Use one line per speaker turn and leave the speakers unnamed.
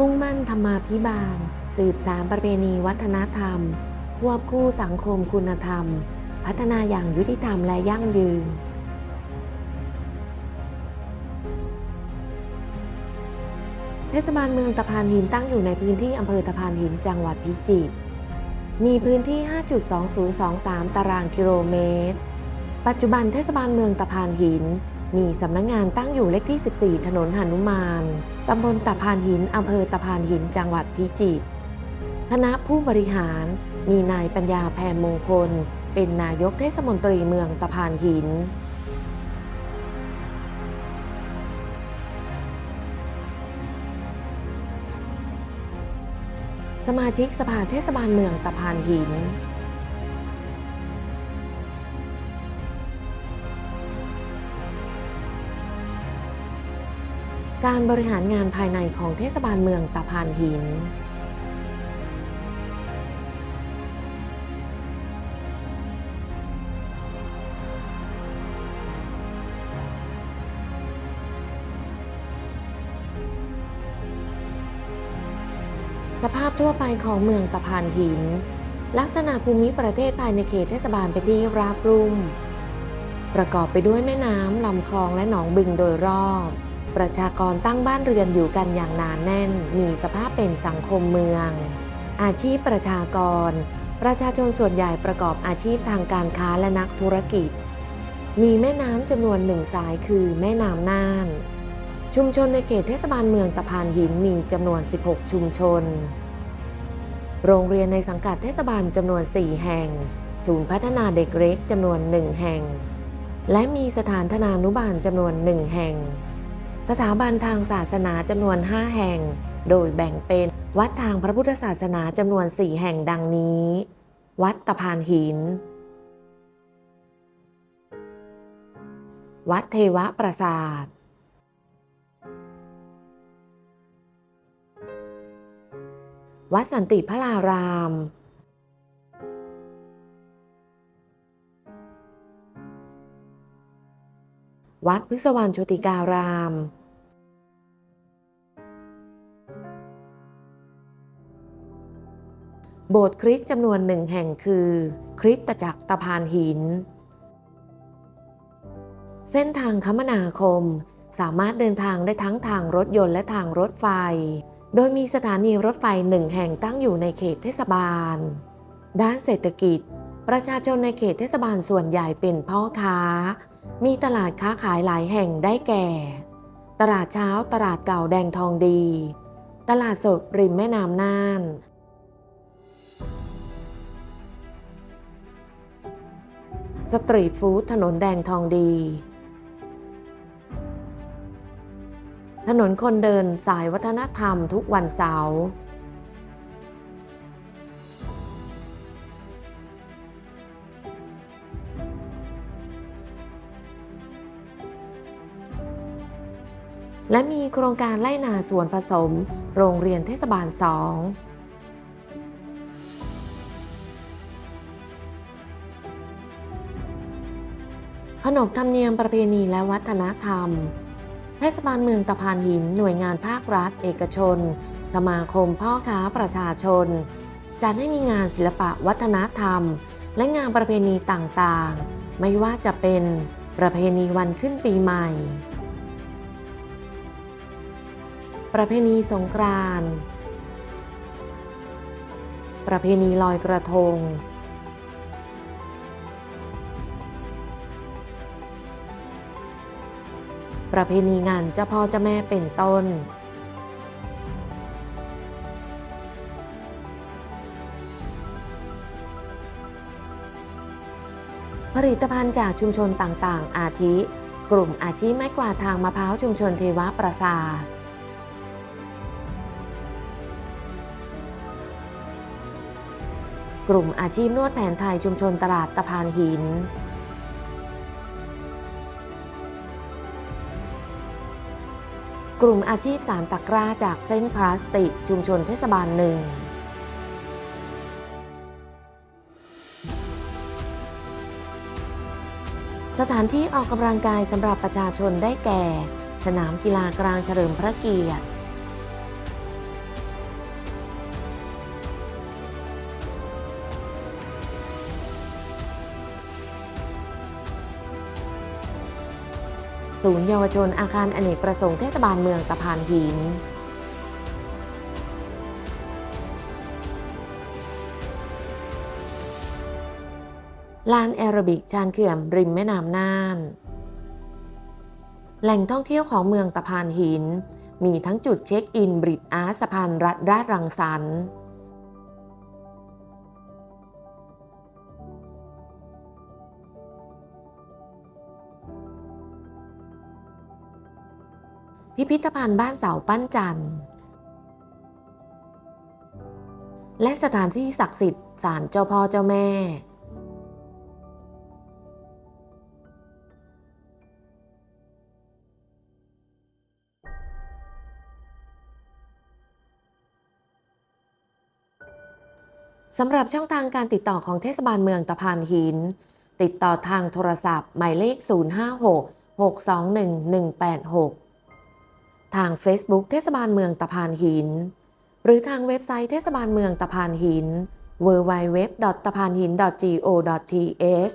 มุ่งมั่นธรรมาภิบาล สืบสารประเพณีวัฒนธรรม ควบคู่สังคมคุณธรรม พัฒนาอย่างยุติธรรมและยั่งยืนเทศบาลเมืองตะพานหินตั้งอยู่ในพื้นที่อำเภอตะพานหินจังหวัดพิจิตร มีพื้นที่ 5.2023 ตารางกิโลเมตร ปัจจุบันเทศบาลเมืองตะพานหิน มีสำนักงงานตั้งอยู่เลขที่ 14 ถนนหนุมาน ตำบลตะพานหิน อำเภอตะพานหิน จังหวัดพิจิตร คณะผู้บริหารมีนายปัญญาแพรมงคล เป็นนายกเทศมนตรีเมืองตะพานหินสมาชิกสภาเทศบาลเมืองตะพานหิน การบริหารงานภายในของเทศบาลเมืองตะพานหินสภาพทั่วไปของเมืองตะพานหิน ลักษณะภูมิประเทศภายในเขตเทศบาลเป็นที่ราบรุ่ม ประกอบไปด้วยแม่น้ำลำคลองและหนองบึงโดยรอบ ประชากรตั้งบ้านเรือนอยู่กันอย่างหนานแน่น มีสภาพเป็นสังคมเมือง อาชีพประชากร ประชาชนส่วนใหญ่ประกอบอาชีพทางการค้าและนักธุรกิจ มีแม่น้ำจำนวนหนึ่งสายคือแม่น้ำน่าน ชุมชนในเขตเทศบาลเมืองตะพานหินมีจำนวน 16 ชุมชน โรงเรียนในสังกัดเทศบาลจำนวน 4 แห่ง ศูนย์พัฒนาเด็กเล็กจำนวน 1 แห่ง และมีสถานธนานุบาลจำนวน 1 แห่ง สถาบันทางศาสนาจำนวน 5 แห่ง โดยแบ่งเป็นวัดทางพระพุทธศาสนาจำนวน 4 แห่งดังนี้ วัดตะพานหิน วัดเทวประสาท วัดสันติพระราราม วัดพฤกษวันโชติการาม โบสถ์คริสต์จำนวนหนึ่งแห่งคือ คริสตจักรตะพานหิน เส้นทางคมนาคมสามารถเดินทางได้ทั้งทางรถยนต์และทางรถไฟ โดยมีสถานีรถไฟหนึ่งแห่งตั้งอยู่ในเขตเทศบาล ด้านเศรษฐกิจ ประชาชนในเขตเทศบาลส่วนใหญ่เป็นพ่อค้า มีตลาดค้าขายหลายแห่งได้แก่ ตลาดเช้าตลาดเก่าแดงทองดี ตลาดสดริมแม่น้ำน่าน สตรีทฟู้ดถนนแดงทองดี ถนนคนเดินสายวัฒนธรรมทุกวันเสาร์ และมีโครงการไล่นาสวนผสม โรงเรียนเทศบาลสองขนบธรรมเนียมประเพณีและวัฒนธรรม เทศบาลเมืองตะพานหิน หน่วยงานภาครัฐ เอกชน สมาคมพ่อค้าประชาชน จัดให้มีงานศิลปะวัฒนธรรม และงานประเพณีต่างๆ ไม่ว่าจะเป็นประเพณีวันขึ้นปีใหม่ ประเพณีสงกรานต์ประเพณีลอยกระทง ประเพณีงานเจ้าพ่อเจ้าแม่เป็นต้น ผลิตภัณฑ์จากชุมชนต่างๆ อาทิ กลุ่มอาชีพไม้กวาดทางมะพร้าวชุมชนเทวประสาท กลุ่มอาชีพนวดแผนไทยชุมชนตลาดตะพานหิน กลุ่มอาชีพสารตะกร้าจากเส้นพลาสติก ชุมชนเทศบาลหนึ่งสถานที่ออกกำลังกายสำหรับประชาชนได้แก่ สนามกีฬากลางเฉลิมพระเกียรติ ศูนย์เยาวชนอาคารอเนกประสงค์เทศบาลเมืองตะพานหินลานแอโรบิกชานเขื่อนริมแม่น้ำน่าน แหล่งท่องเที่ยวของเมืองตะพานหิน มีทั้งจุดเช็คอินบริดอาร์สะพานรัฐราชรังสรรค์ พิพิธภัณฑ์บ้านเสาปั้นจันทร์ และสถานที่ศักดิ์สิทธิ์ศาลเจ้าพ่อเจ้าแม่ สำหรับช่องทางการติดต่อของเทศบาลเมืองตะพานหิน ติดต่อทางโทรศัพท์ หมายเลข 056 621 186 ทาง Facebook เทศบาลเมืองตะพานหิน หรือทางเว็บไซต์เทศบาลเมืองตะพานหิน www. ตะพานหิน go.th